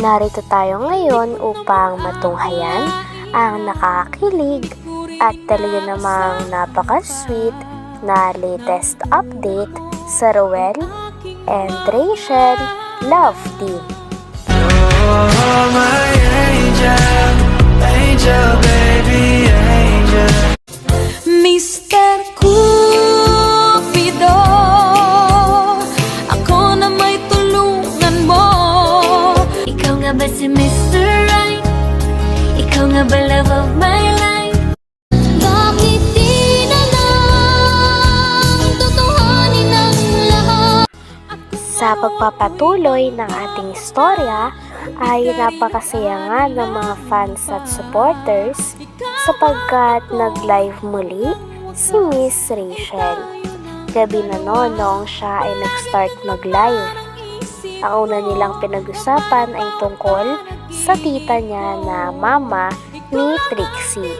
Narito tayo ngayon upang matunghayan ang nakakakilig at talaga namang napaka-sweet na latest update sa Roel and Rachel Love Team. Oh, my angel, angel, pagpapatuloy ng ating istorya ay napakasaya nga ng mga fans at supporters sapagkat nag-live muli si Miss Rachel. Gabi na noon noong siya ay nag-start mag-live. Ang una nilang pinag-usapan ay tungkol sa tita niya na mama ni Trixie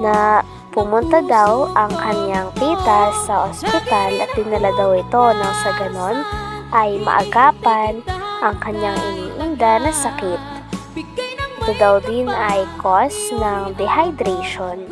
na pumunta daw ang kanyang tita sa ospital at dinala daw ito nang sa ganon ay maagapan ang kanyang iniinda na sakit. Ito daw din ay cause ng dehydration.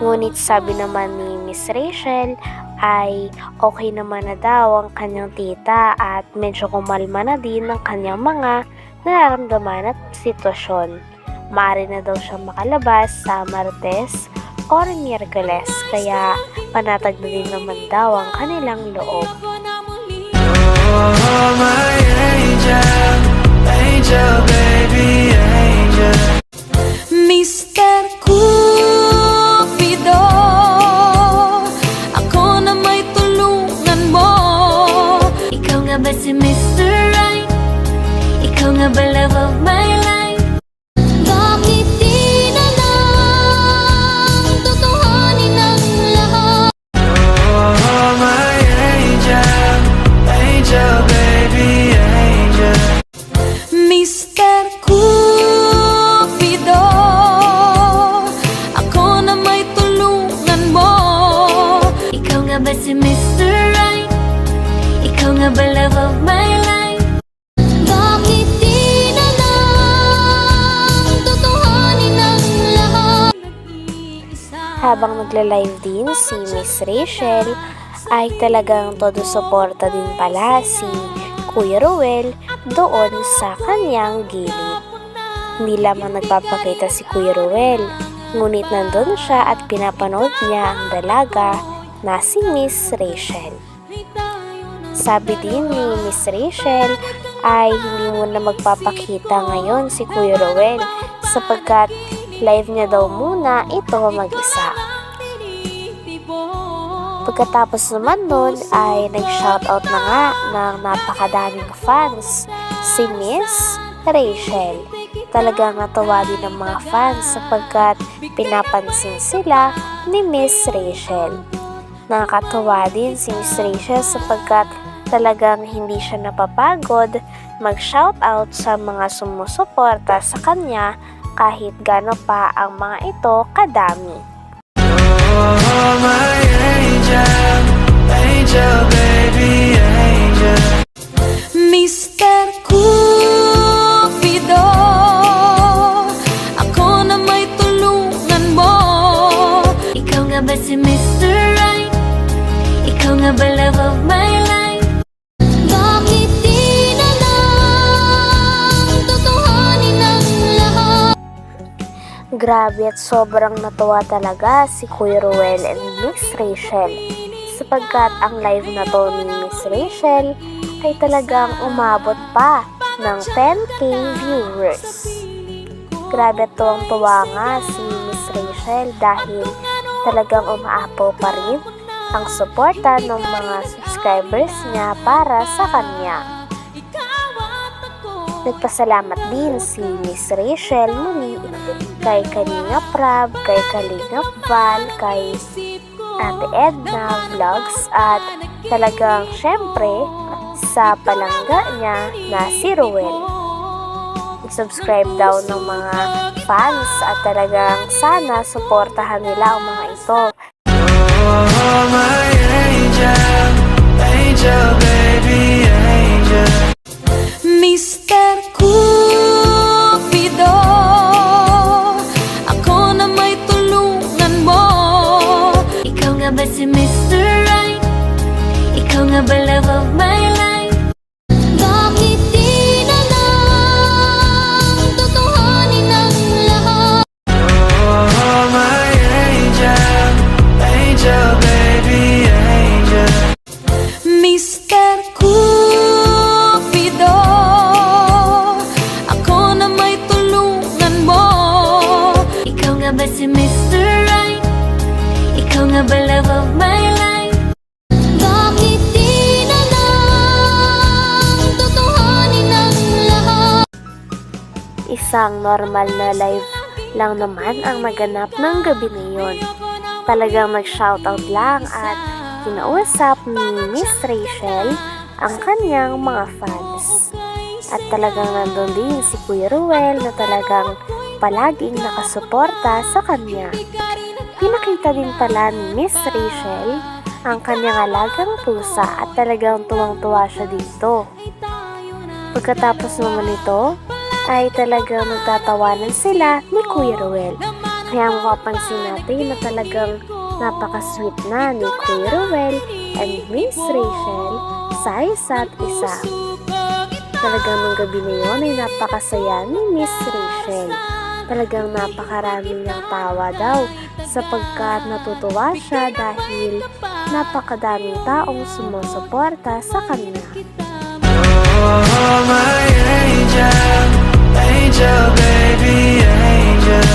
Ngunit sabi naman ni Miss Rachel ay okay naman na daw ang kanyang tita at medyo kumalma na din ang kanyang mga nararamdaman at sitwasyon. Maaari na daw siya makalabas sa Martes or Miyerkules kaya panatag na din naman daw ang kanilang loob. Oh, my angel, angel, baby, angel. Habang nagla-live din si Miss Rachel ay talagang todo suporta din pala si Kuya Ruel doon sa kanyang gilid. Hindi lamang nagpapakita si Kuya Ruel, ngunit nandun siya at pinapanood niya ang dalaga na si Miss Rachel. Sabi din ni Miss Rachel ay hindi muna magpapakita ngayon si Kuya Ruel sapagkat live niya daw muna ito mag-isa. Pagkatapos naman nun ay nag-shoutout na nga ng napakadaming fans si Miss Rachel. Talagang natuwa din ng mga fans sapagkat pinapansin sila ni Miss Rachel. Nakakatuwa din si Miss Rachel sapagkat talagang hindi siya napapagod mag-shoutout sa mga sumusuporta sa kanya kahit gano pa ang mga ito kadami. Oh, my angel, angel, baby, angel. Mr. Cupido Ako na may tulungan mo Ikaw nga ba si Mr. Right? Ikaw nga ba love of my life? Grabe at sobrang natuwa talaga si Kuya Ruel and Miss Rachel sapagkat ang live na to ni Miss Rachel ay talagang umabot pa ng 10k viewers. Grabe at tuwang tuwa nga si Miss Rachel dahil talagang umaapaw pa rin ang suporta ng mga subscribers niya para sa kanya. Nagpasalamat din si Miss Rachel muli kay Kalinga Prab, kay Kalinga Val, kay Ate Edna Vlogs at talagang syempre sa palangga niya na si Ruel. Subscribe daw ng mga fans at talagang sana suportahan nila ang mga ito. Oh, my angel, angel. Nga ba si Mr. Right? Ikaw nga ba love of my life? Isang normal na live lang naman ang naganap ng gabi na yun. Talagang nag-shoutout lang at kinausap ni Miss Rachel ang kanyang mga fans. At talagang nandun din si Kuya Ruel na talagang palaging nakasuporta sa kanya. Pinakita din pala ni Miss Rachel ang kanyang alagang pusa at talagang tuwang-tuwa siya dito. Pagkatapos naman nito, ay talagang nagtatawanan sila ni Kuya Ruel. Kaya mapapansin natin na talagang napaka-sweet na ni Kuya Ruel and Miss Rachel sa isa't isa. Talagang nung gabi na yun ay napakasaya ni Miss Rachel. Talagang napakarami niyang tawa daw sapagkat natutuwa siya dahil napakadaming taong sumusuporta sa kanya. Oh, my angel, angel, baby, angel.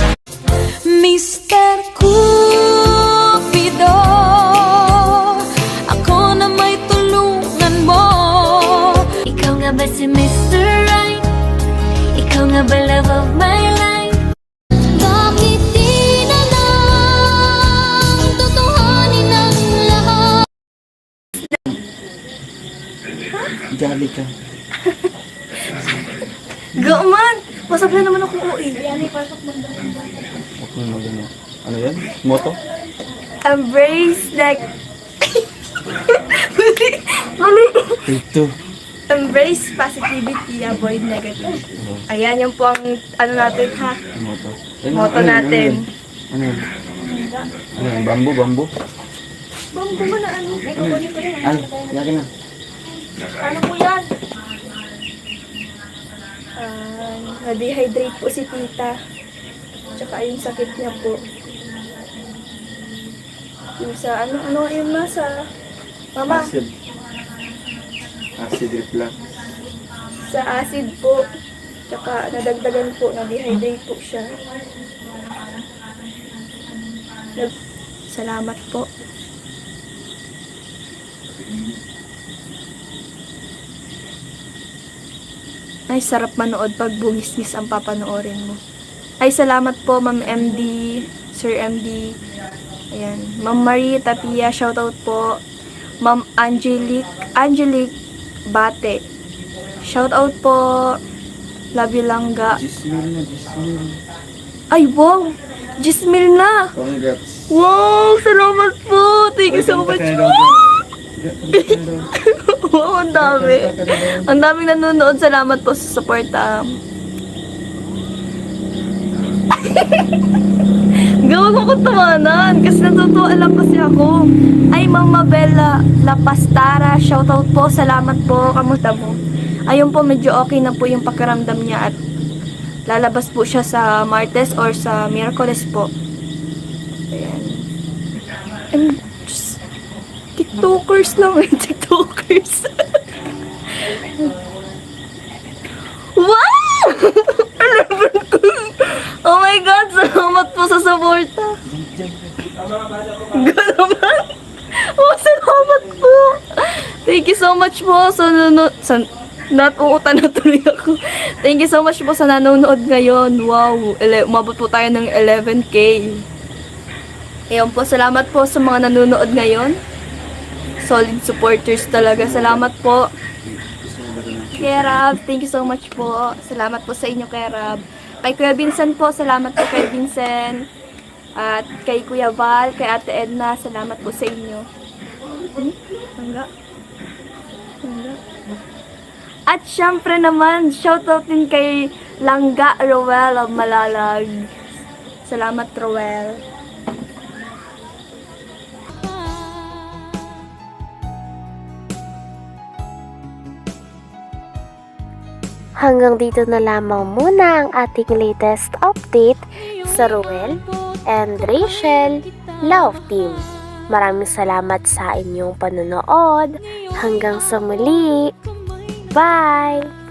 Mr. Cupido Ako na may tulungan mo Ikaw nga ba si Mr. Right? Ikaw nga ba love of my life? Bakit di na lang Tutuhanin ang lahat? Jolly ka. Go man! Pasok na naman ako uwi. Huwag mo magano. Ano yan? Moto? Embrace like... mali! Mali! Two. Embrace positivity, avoid negative. Ayan, yung po ang ano natin ha. Moto. Ayun, Moto ano yun? natin. Ano yun? Ano yan? Bambu, bambu? Bambo mo na ano. Kukunin ko rin. Ay, yakin na. Ano po yan? Ah, na-dehydrate po si tita. Tsaka yung sakit niya po. Yung sa ano, ano yun ma sa... Mama, Acid. Acid reflux. sa acid po. Tsaka nadagdagan po, na-dehydrate po siya. Salamat po. Ay, sarap manood pag bungis-ngis ang papanoorin mo. Ay, salamat po, Ma'am MD, Sir MD. Ayan. Ma'am Marie Tapia, shoutout po. Ma'am Angelique, Angelique Bate. Shoutout po. Love you na, Gismil. Ay, wow! Gismil na! Congrats. Wow! Salamat po! Thank you so much! wow, ang dami! Ang daming nanonood. Salamat po sa support. Um, Gawag ko tawanan kasi natutuwa lang kasi ako. Ay, Mama Bella La Pastara, shoutout po. Salamat po. Kamusta po? Ayun po, medyo okay na po yung pakiramdam niya at lalabas po siya sa Martes or sa Miyerkules po. Ayan. And just, TikTokers lang eh, TikTokers. wow! 11K! Oh my God, salamat po sa suporta. Ganaman? Oh, salamat po. Thank you so much po sa nanonood. Sa, natuutan na tuloy ako. Thank you so much po sa nanonood ngayon. Wow, ele, umabot po tayo ng 11K. Ayun po, salamat po sa mga nanonood ngayon. Solid supporters talaga. Salamat po. Kerab, thank you so much po. Salamat po sa inyo, Kerab. Kay Kuya Vincent po, salamat po kay Vincent. At kay Kuya Val, kay Ate Edna, salamat po sa inyo. Hmm? Hangga. At syempre naman, shoutout din kay Langga Roel of Malalag. Salamat, Roel. Hanggang dito na lamang muna ang ating latest update sa Ruel and Rachel Love Team. Maraming salamat sa inyong panonood. Hanggang sa muli. Bye!